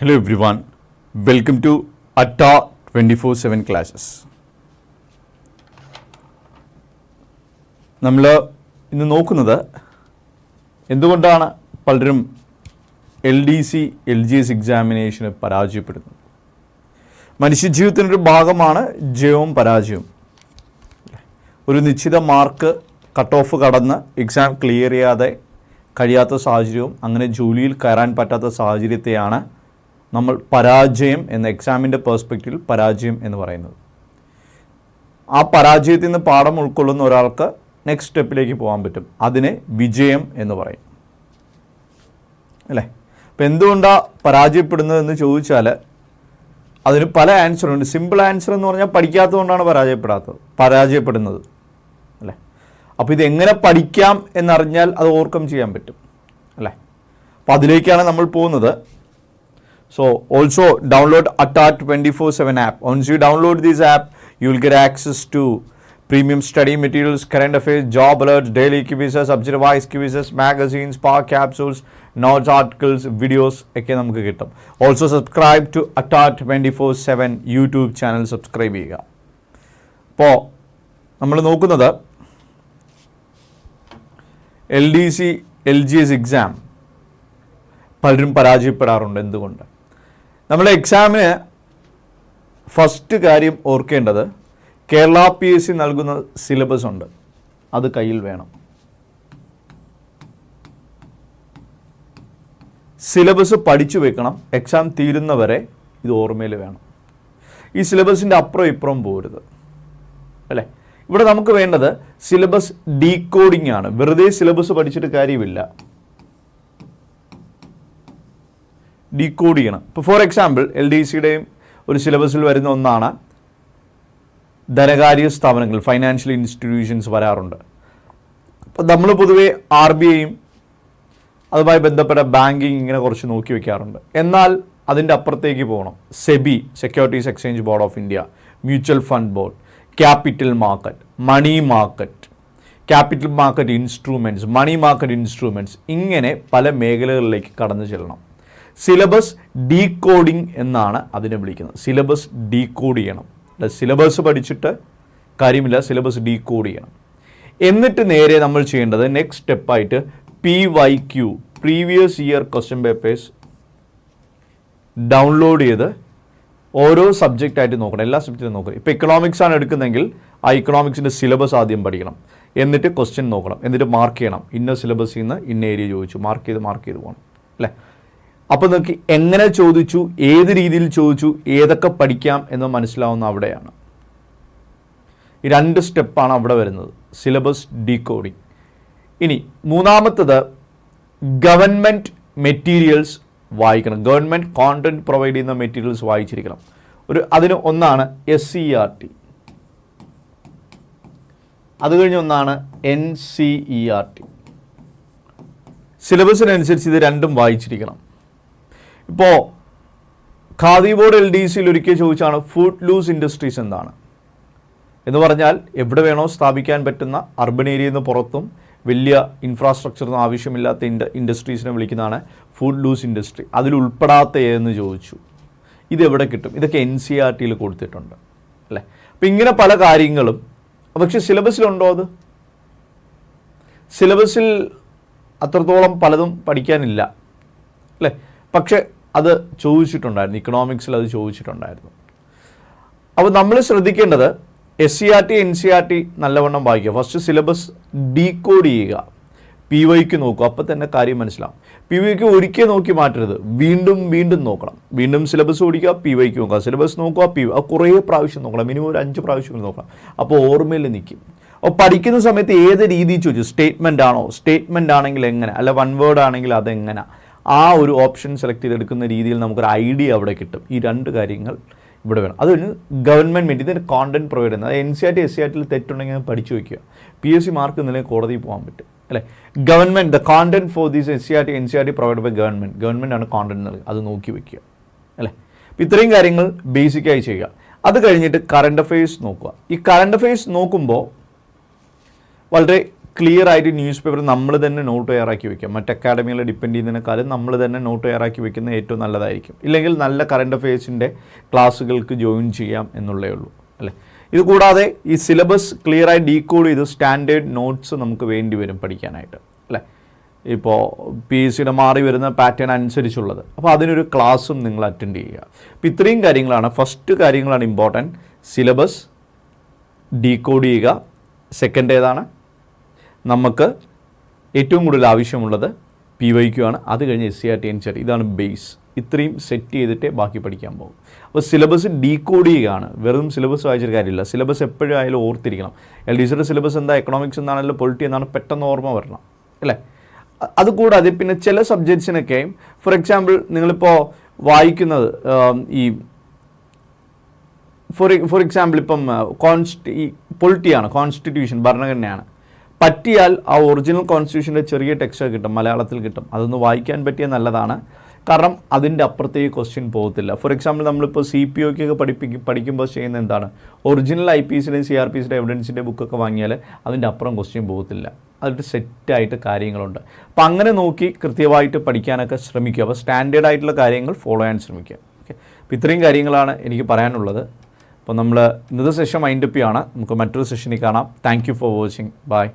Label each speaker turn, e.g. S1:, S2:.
S1: Hello everyone, welcome to twenty 24/7 classes. നമ്മൾ ഇന്ന് നോക്കുന്നത് എന്തുകൊണ്ടാണ് പലരും L D C L G S എക്സാമിനേഷന് പരാജയപ്പെടുന്നത്? മനുഷ്യജീവിതത്തിനൊരു ഭാഗമാണ് ജയവും പരാജയവും. ഒരു നിശ്ചിത മാർക്ക് കട്ട് ഓഫ് കടന്ന് എക്സാം ക്ലിയർ ചെയ്യാതെ കഴിയാത്ത സാഹചര്യവും അങ്ങനെ ജോലിയിൽ കയറാൻ പറ്റാത്ത സാഹചര്യത്തെയാണ് നമ്മൾ പരാജയം എന്ന എക്സാമിന്റെ പേഴ്സ്പെക്റ്റീവിൽ പരാജയം എന്ന് പറയുന്നത്. ആ പരാജയത്തിൽ നിന്ന് പാഠം ഉൾക്കൊള്ളുന്ന ഒരാൾക്ക് നെക്സ്റ്റ് സ്റ്റെപ്പിലേക്ക് പോകാൻ പറ്റും. അതിനെ വിജയം എന്ന് പറയും. അല്ലേ? അപ്പം എന്തുകൊണ്ടാണ് പരാജയപ്പെടുന്നത് എന്ന് ചോദിച്ചാൽ അതിന് പല ആൻസറുണ്ട് സിമ്പിൾ ആൻസർ എന്ന് പറഞ്ഞാൽ പഠിക്കാത്തതുകൊണ്ടാണ് പരാജയപ്പെടാത്തത്. പരാജയപ്പെടുന്നത്. അല്ലേ? അപ്പോൾ ഇതെങ്ങനെ പഠിക്കാം എന്നറിഞ്ഞാൽ അത് ഓവർകം ചെയ്യാൻ പറ്റും. അല്ലേ? അപ്പോൾ അതിലേക്കാണ് നമ്മൾ പോകുന്നത്. So also download ATA 24/7 app. Once you download this app, you will get access to premium study materials, current affairs, job alerts, daily quizzes, subject-wise quizzes, magazines, power capsules, notes, articles, videos നമുക്ക് കിട്ടും also subscribe to YouTube twenty four seven YouTube channel subscribe ചെയ്യുക അപ്പോൾ നമ്മൾ നോക്കുന്നത് L D C L G S exam പലരും പരാജയപ്പെടാറുണ്ട് എന്തുകൊണ്ട് നമ്മൾ എക്സാമിന് ഫസ്റ്റ് കാര്യം ഓർക്കേണ്ടത് കേരള പി എസ് സി നൽകുന്ന സിലബസ് ഉണ്ട്. അത് കയ്യിൽ വേണം. സിലബസ് പഠിച്ചു വെക്കണം. എക്സാം തീരുന്നവരെ ഇത് ഓർമ്മയിൽ വേണം. ഈ സിലബസിന്റെ അപ്പുറം ഇപ്പുറം പോരുത്. അല്ലേ? ഇവിടെ നമുക്ക് വേണ്ടത് സിലബസ് ഡീകോഡിംഗ് ആണ്. വെറുതെ സിലബസ് പഠിച്ചിട്ട് കാര്യമില്ല. ഡീകോഡ് ചെയ്യണം. ഇപ്പോൾ ഫോർ എക്സാമ്പിൾ എൽ ഡി സിയുടെയും ഒരു സിലബസിൽ വരുന്ന ഒന്നാണ് ധനകാര്യ സ്ഥാപനങ്ങൾ ഫൈനാൻഷ്യൽ ഇൻസ്റ്റിറ്റ്യൂഷൻസ് വരാറുണ്ട്. അപ്പോൾ നമ്മൾ പൊതുവേ ആർ ബി ഐയും അതുമായി ബന്ധപ്പെട്ട ബാങ്കിങ് ഇങ്ങനെ കുറച്ച് നോക്കി വെക്കാറുണ്ട്. എന്നാൽ അതിന്റെ അപ്പുറത്തേക്ക് പോകണം. SEBI securities exchange board of India mutual fund board capital market money market capital market instruments money market instruments ഇങ്ങനെ പല മേഖലകളിലേക്ക് കടന്നു ചെല്ലണം. സിലബസ് ഡീകോഡിംഗ് എന്നാണ് അതിനെ വിളിക്കുന്നത്. സിലബസ് ഡീകോഡ് ചെയ്യണം. സിലബസ് പഠിച്ചിട്ട് കാര്യമില്ല സിലബസ് ഡീകോഡ് ചെയ്യണം. എന്നിട്ട് നേരെ നമ്മൾ ചെയ്യേണ്ടത് നെക്സ്റ്റ് സ്റ്റെപ്പായിട്ട് P Y Q previous year question papers download ചെയ്ത് ഓരോ സബ്ജക്റ്റായിട്ട് നോക്കണം. എല്ലാ സബ്ജക്റ്റും നോക്കണം. ഇപ്പോൾ ഇക്കണോമിക്സ് ആണ് എടുക്കുന്നതെങ്കിൽ ആ ഇക്കണോമിക്സിന്റെ സിലബസ് ആദ്യം പഠിക്കണം. എന്നിട്ട് ക്വസ്റ്റ്യൻ നോക്കണം. എന്നിട്ട് മാർക്ക് ചെയ്യണം. ഇന്ന സിലബസിൽ നിന്ന് ഇന്ന ഏരിയ ചോദിച്ചു. മാർക്ക് ചെയ്ത് മാർക്ക് ചെയ്ത് പോകണം. അല്ലേ? അപ്പോൾ നിങ്ങൾക്ക് എങ്ങനെ ചോദിച്ചു ഏത് രീതിയിൽ ചോദിച്ചു ഏതൊക്കെ പഠിക്കാം എന്ന് മനസ്സിലാവുന്ന അവിടെയാണ്. രണ്ട് സ്റ്റെപ്പാണ് അവിടെ വരുന്നത്. സിലബസ് ഡീകോഡിംഗ് ഇനി മൂന്നാമത്തത് ഗവൺമെന്റ് മെറ്റീരിയൽസ് വായിക്കണം. ഗവൺമെന്റ് കോണ്ടന്റ് പ്രൊവൈഡ് ചെയ്യുന്ന മെറ്റീരിയൽസ് വായിച്ചിരിക്കണം. ഒരു അതിന് ഒന്നാണ് എസ് സി ആർ ടി അത് കഴിഞ്ഞ് ഒന്നാണ് N C E R T സിലബസിനനുസരിച്ച് ഇത് രണ്ടും വായിച്ചിരിക്കണം. ഇപ്പോൾ ഖാദി ബോർഡ് എൽ ഡി സിയിൽ ഒരിക്കൽ ചോദിച്ചാണ് ഫുഡ് ലൂസ് ഇൻഡസ്ട്രീസ് എന്താണ്? എന്ന് പറഞ്ഞാൽ എവിടെ വേണോ സ്ഥാപിക്കാൻ പറ്റുന്ന അർബൻ ഏരിയയിൽ നിന്ന് പുറത്തും വലിയ ഇൻഫ്രാസ്ട്രക്ചറൊന്നും ആവശ്യമില്ലാത്ത ഇൻഡ ഇൻഡസ്ട്രീസിനെ വിളിക്കുന്നതാണ് ഫുഡ് ലൂസ് ഇൻഡസ്ട്രി അതിൽ ഉൾപ്പെടാത്ത ഏതെന്ന് ചോദിച്ചു. ഇതെവിടെ കിട്ടും? ഇതൊക്കെ എൻ സി ആർ ടിയിൽ കൊടുത്തിട്ടുണ്ട്. അല്ലേ? അപ്പം ഇങ്ങനെ പല കാര്യങ്ങളും. പക്ഷെ സിലബസിലുണ്ടോ അത്? സിലബസിൽ അത്രത്തോളം പലതും പഠിക്കാനില്ല. അല്ലേ? പക്ഷെ അത് ചോദിച്ചിട്ടുണ്ടായിരുന്നു. ഇക്കണോമിക്സിൽ അത് ചോദിച്ചിട്ടുണ്ടായിരുന്നു. അപ്പോൾ നമ്മൾ ശ്രദ്ധിക്കേണ്ടത് S C R T N C R T നല്ലവണ്ണം വായിക്കുക. ഫസ്റ്റ് സിലബസ് ഡീകോഡ് ചെയ്യുക. പി വൈക്ക് നോക്കുക. അപ്പോൾ തന്നെ കാര്യം മനസ്സിലാവും. പി വൈക്ക് ഒരിക്കൽ നോക്കി മാറ്റരുത്. വീണ്ടും വീണ്ടും നോക്കണം. വീണ്ടും സിലബസ് ഓടിക്കുക പി വൈക്ക് നോക്കുക. സിലബസ് നോക്കുക പി കുറേ പ്രാവശ്യം നോക്കണം. മിനിമം ഒരു അഞ്ച് പ്രാവശ്യം നോക്കണം. അപ്പോൾ ഓർമ്മയിൽ നിൽക്കും. അപ്പോൾ പഠിക്കുന്ന സമയത്ത് ഏത് രീതിയിൽ ചോദിച്ചു? സ്റ്റേറ്റ്മെന്റ് ആണോ? സ്റ്റേറ്റ്മെന്റ് ആണെങ്കിൽ എങ്ങനെ? അല്ല വൺ വേർഡ് ആണെങ്കിൽ അതെങ്ങനെ? ആ ഒരു ഓപ്ഷൻ സെലക്ട് ചെയ്തെടുക്കുന്ന രീതിയിൽ നമുക്കൊരു ഐഡിയ അവിടെ കിട്ടും. ഈ രണ്ട് കാര്യങ്ങൾ ഇവിടെ വേണം. അതൊരു ഗവൺമെന്റ് മീറ്റ് ഇതിന്റെ കോണ്ടന്റ് പ്രൊവൈഡ് ചെയ്യുന്നത്. അത് N C R T S C R ടിയിൽ തെറ്റുണ്ടെങ്കിൽ പഠിച്ചു വയ്ക്കുക. പി എസ് സി മാർക്ക് ഇന്നലെ കോടതിയിൽ പോകാൻ പറ്റും. അല്ലേ? Government the content for these S C R T N C R T provide by government government ആണ് കോണ്ടന്റ് നൽകുക. അത് നോക്കി വയ്ക്കുക. അല്ലേ? അപ്പോൾ ഇത്രയും കാര്യങ്ങൾ ബേസിക്കായി ചെയ്യുക. അത് കഴിഞ്ഞിട്ട് കറണ്ട് അഫയേഴ്സ് നോക്കുക. ഈ കറണ്ട് അഫയേഴ്സ് നോക്കുമ്പോൾ വളരെ ക്ലിയർ ആയിട്ട് ന്യൂസ് പേപ്പർ നമ്മൾ തന്നെ നോട്ട് തയ്യാറാക്കി വെക്കുക മറ്റ് അക്കാഡമികളെ ഡിപ്പെൻഡ് ചെയ്യുന്നതിനേക്കാളും നമ്മൾ തന്നെ നോട്ട് തയ്യാറാക്കി വെക്കുന്നത് ഏറ്റവും നല്ലതായിരിക്കും. ഇല്ലെങ്കിൽ നല്ല കറണ്ട് അഫയേഴ്സിന്റെ ക്ലാസ്സുകൾക്ക് ജോയിൻ ചെയ്യാം എന്നുള്ളേ ഉള്ളൂ. അല്ലേ? ഇത് കൂടാതെ ഈ സിലബസ് ക്ലിയറായി ഡീകോഡ് ചെയ്ത് സ്റ്റാൻഡേർഡ് നോട്ട്സ് നമുക്ക് വേണ്ടി വരും പഠിക്കാനായിട്ട്. അല്ലേ? ഇപ്പോൾ പി എസ് സിയുടെ മാറി വരുന്ന പാറ്റേൺ അനുസരിച്ചുള്ളത്. അപ്പോൾ അതിനൊരു ക്ലാസ്സും നിങ്ങൾ അറ്റൻഡ് ചെയ്യുക. അപ്പോൾ ഇത്രയും കാര്യങ്ങളാണ്. ഫസ്റ്റ് കാര്യങ്ങളാണ് ഇമ്പോർട്ടന്റ് സിലബസ് ഡീകോഡ് ചെയ്യുക. സെക്കൻഡ് ഏതാണ്? നമുക്ക് ഏറ്റവും കൂടുതൽ ആവശ്യമുള്ളത് പി വൈ ക്യു ആണ്. അത് കഴിഞ്ഞ് S C R T N cherry ഇതാണ് ബേസ് ഇത്രയും സെറ്റ് ചെയ്തിട്ടേ ബാക്കി പഠിക്കാൻ പോകും. അപ്പോൾ സിലബസ് ഡീകോഡ് ചെയ്യുകയാണ് വെറും സിലബസ് വായിച്ചൊരു കാര്യമില്ല. സിലബസ് എപ്പോഴും ആയാലും ഓർത്തിരിക്കണം. എൽ ഡി സിയുടെ സിലബസ് എന്താ? എക്കണോമിക്സ് എന്നാണല്ലോ പൊളിറ്റി എന്നാണ്? പെട്ടെന്ന് ഓർമ്മ വരണം. അല്ലേ? അതുകൂടാതെ പിന്നെ ചില സബ്ജക്ട്സിനൊക്കെ ഫോർ എക്സാമ്പിൾ നിങ്ങളിപ്പോൾ വായിക്കുന്നത് ഈ ഫോർ ഫോർ എക്സാമ്പിൾ ഇപ്പം കോൺസ്റ്റി പൊളിറ്റിയാണ് കോൺസ്റ്റിറ്റ്യൂഷൻ ഭരണഘടനയാണ്. പറ്റിയാൽ ആ ഒറിജിനൽ കോൺസ്റ്റിറ്റ്യൂഷന്റെ ചെറിയ ടെക്സ്റ്റ് കിട്ടും മലയാളത്തിൽ കിട്ടും. അതൊന്ന് വായിക്കാൻ പറ്റിയ നല്ലതാണ്. കാരണം അതിന്റെ അപ്പുറത്തേക്ക് ക്വസ്റ്റ്യൻ പോകത്തില്ല. ഫോർ എക്സാമ്പിൾ നമ്മളിപ്പോൾ സി പി ഒക്കൊക്കെ പഠിപ്പിക്കും പഠിക്കുമ്പോൾ ചെയ്യുന്ന എന്താണ്? ഒറിജിനൽ ഐ പി എസിന്റെയും സി ആർ പി എസിന്റെ എവിഡൻസിന്റെ ബുക്കൊക്കെ വാങ്ങിയാൽ അതിന്റെ അപ്പുറം ക്വസ്റ്റ്യൻ പോകത്തില്ല. അതിന്റെ സെറ്റായിട്ട് കാര്യങ്ങളുണ്ട്. അപ്പോൾ അങ്ങനെ നോക്കി കൃത്യമായിട്ട് പഠിക്കാനൊക്കെ ശ്രമിക്കുക. അപ്പോൾ സ്റ്റാൻഡേർഡ് ആയിട്ടുള്ള കാര്യങ്ങൾ ഫോളോ ചെയ്യാൻ ശ്രമിക്കുക. ഓക്കെ അപ്പോൾ ഇത്രയും കാര്യങ്ങളാണ് എനിക്ക് പറയാനുള്ളത്. അപ്പോൾ നമ്മൾ ഇന്നത്തെ സെഷൻ മൈൻഡപ്പിയാണ് നമുക്ക് മറ്റൊരു സെഷനിൽ കാണാം. Thank for watching bye